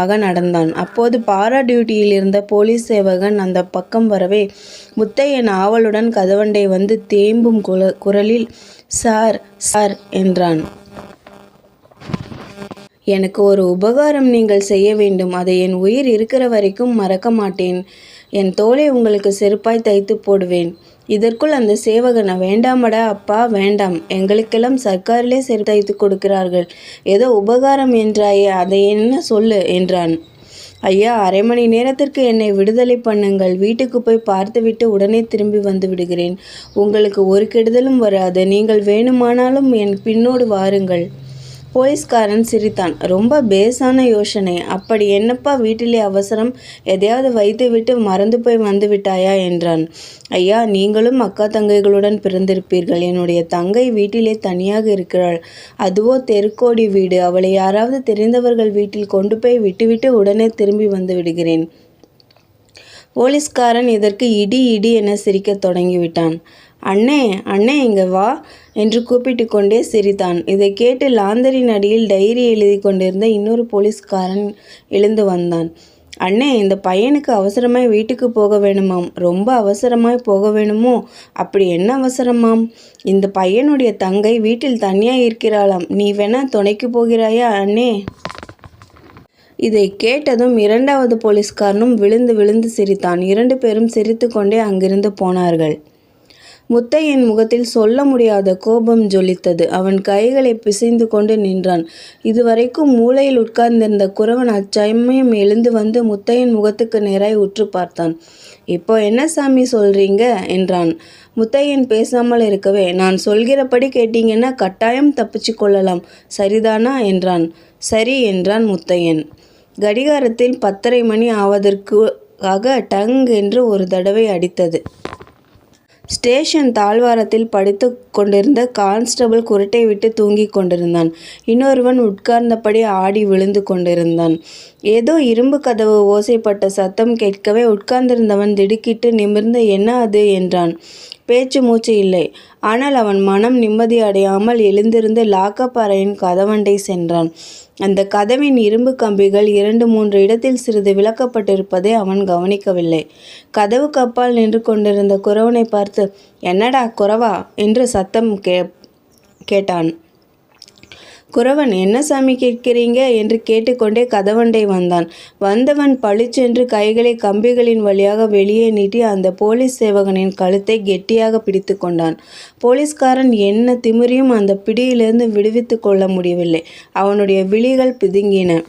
ஆக நடந்தான். அப்போது பாரா டியூட்டியில் இருந்த போலீஸ் சேவகன் அந்த பக்கம் வரவே முத்தையன் ஆவலுடன் கதவண்டை வந்து தேம்பும் குல குரலில் சார் சார் என்றான். எனக்கு ஒரு உபகாரம் நீங்கள் செய்ய வேண்டும். அதை என் உயிர் இருக்கிற வரைக்கும் மறக்க மாட்டேன். என் தோலை உங்களுக்கு செருப்பாய் தைத்து போடுவேன். இதற்குள் அந்த சேவகனை வேண்டாமடா அப்பா வேண்டாம். எங்களுக்கெல்லாம் சர்க்காரிலே சேர்த்து கொடுக்கிறார்கள். ஏதோ உபகாரம் என்றாயே அதை என்ன சொல்லு? என்றான். ஐயா அரை மணி நேரத்திற்கு என்னை விடுதலை பண்ணுங்கள். வீட்டுக்கு போய் பார்த்துவிட்டு உடனே திரும்பி வந்து விடுகிறேன். உங்களுக்கு ஒரு கெடுதலும் வராது. நீங்கள் வேணுமானாலும் என் பின்னோடு வாருங்கள். போலீஸ்காரன் சிரித்தான். ரொம்ப பேஸான யோசனை. அப்படி என்னப்பா வீட்டிலே அவசரம்? எதையாவது வைத்துவிட்டு மறந்து போய் வந்து விட்டாயா என்றான். ஐயா நீங்களும் அக்கா தங்கைகளுடன் பிறந்திருப்பீர்கள். என்னுடைய தங்கை வீட்டிலே தனியாக இருக்கிறாள். அதுவோ தெருக்கோடி வீடு. அவளை யாராவது தெரிந்தவர்கள் வீட்டில் கொண்டு போய் விட்டுவிட்டு உடனே திரும்பி வந்து விடுகிறேன். போலீஸ்காரன் இதற்கு இடி இடி என சிரிக்கத் தொடங்கிவிட்டான். அண்ணே அண்ணே இங்கே வா என்று கூப்பிட்டு கொண்டே சிரித்தான். இதை கேட்டு லாந்தரின் அடியில் டைரி எழுதி கொண்டிருந்த இன்னொரு போலீஸ்காரன் எழுந்து வந்தான். அண்ணே இந்த பையனுக்கு அவசரமாய் வீட்டுக்கு போக வேணுமாம். ரொம்ப அவசரமாய் போக வேணுமோ? அப்படி என்ன அவசரமாம்? இந்த பையனுடைய தங்கை வீட்டில் தனியாக இருக்கிறாளாம். நீ வேணா துணைக்கு போகிறாயா அண்ணே? இதை கேட்டதும் இரண்டாவது போலீஸ்காரனும் விழுந்து விழுந்து சிரித்தான். இரண்டு பேரும் சிரித்து கொண்டே அங்கிருந்து போனார்கள். முத்தையன் முகத்தில் சொல்ல முடியாத கோபம் ஜொலித்தது. அவன் கைகளை பிசைந்து கொண்டு நின்றான். இதுவரைக்கும் மூலையில் உட்கார்ந்திருந்த குறவன் அச்சமயம் எழுந்து வந்து முத்தையன் முகத்துக்கு நேராய் உற்று பார்த்தான். இப்போ என்ன சாமி சொல்றீங்க? என்றான். முத்தையன் பேசாமல் இருக்கவே நான் சொல்கிறபடி கேட்டீங்கன்னா கட்டாயம் தப்பிச்சு கொள்ளலாம். சரிதானா? என்றான். சரி என்றான் முத்தையன். கடிகாரத்தில் பத்தரை மணி ஆவதற்காக டங் என்று ஒரு தடவை அடித்தது. ஸ்டேஷன் தாழ்வாரத்தில் படித்து கொண்டிருந்த கான்ஸ்டபிள் குரட்டை விட்டு தூங்கிக் கொண்டிருந்தான். இன்னொருவன் உட்கார்ந்தபடி ஆடி விழுந்து கொண்டிருந்தான். ஏதோ இரும்பு கதவு ஓசைப்பட்ட சத்தம் கேட்கவே உட்கார்ந்திருந்தவன் திடுக்கிட்டு நிமிர்ந்து என்ன அது? என்றான். பேச்சு மூச்சு இல்லை. ஆனால் அவன் மனம் நிம்மதி அடையாமல் எழுந்திருந்து லாக்கப் அறையின் கதவண்டை சென்றான். அந்த கதவின் இரும்பு கம்பிகள் இரண்டு மூன்று இடத்தில் சிறிது விளக்கப்பட்டிருப்பதை அவன் கவனிக்கவில்லை. கதவு கப்பால் நின்று கொண்டிருந்த குறவனை பார்த்து என்னடா குறவா? என்று சத்தம் கே கேட்டான். குறவன் என்ன சாமி கேட்கிறீங்க? என்று கேட்டுக்கொண்டே கதவண்டை வந்தான். வந்தவன் பளிச்சென்று கைகளை கம்பிகளின் வழியாக வெளியே நீட்டி அந்த போலீஸ் சேவகனின் கழுத்தை கெட்டியாக பிடித்து கொண்டான். போலீஸ்காரன் என்ன திமிரியும் அந்த பிடியிலிருந்து விடுவித்து கொள்ள முடியவில்லை. அவனுடைய விழிகள் பிதுங்கின.